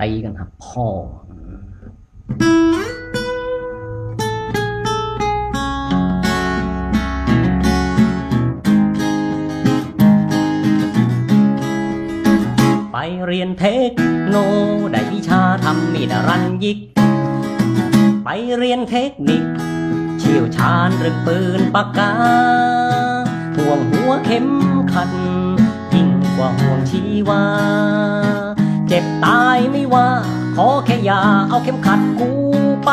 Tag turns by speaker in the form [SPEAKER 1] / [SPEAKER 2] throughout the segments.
[SPEAKER 1] ตีกันครับพ่อไปเรียนเทคโนได้วิชาทำมีดรันยิก ไปเรียนเทคนิค เชี่ยวชาญเรื่องปืนปากกาห่วงหัวเข็มขัดยิ่งกว่าห่วงชีวา เจ็บตายไม่ว่า ขอแค่อย่าเอาเข็มขัดกูไป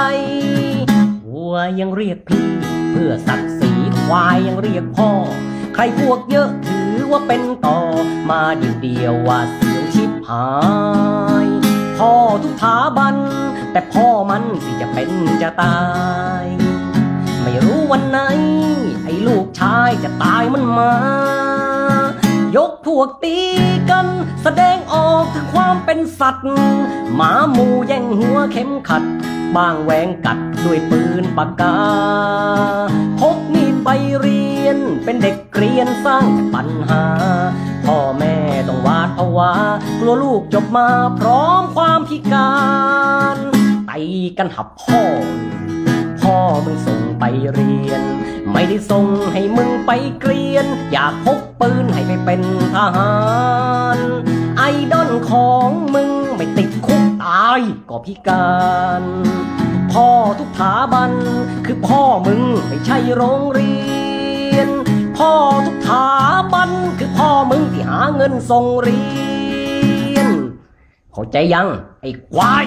[SPEAKER 1] วัวยังเรียกพี่ เพื่อศักดิ์ศรีควายยังเรียกพ่อ ใครพวกเยอะถือว่าเป็นต่อ มาเดียวเดียวว่าเสียวชิบหาย พ่อทุกถาบัน แต่พ่อมันสิจะเป็นจะตาย ไม่รู้วันไหน ไอ้ลูกชายจะตายมันมา พวกตีกัน แสดงออกถึงความเป็นสัตว์ หมาหมูแย่งหัวเข็มขัด บางแหวงกัดด้วยปืนปากกาพกมีดไปเรียน เป็นเด็กเรียนสร้างแต่ปัญหา พ่อแม่ต้องวาดภาวากลัวลูกจบมาพร้อมความพิการไตกันหับพ่อ เรียน ไม่ได้ส่งให้มึงไปเกรียน อยากพกปืนให้ไปเป็นทหาร ไอดอลของมึงไม่ติดคุกตายก็พิการพ่อทุกถาบัน คือพ่อมึงไม่ใช่โรงเรียน พ่อทุกถาบัน คือพ่อมึงที่หาเงินส่งเรียน เข้าใจยัง ไอ้ควาย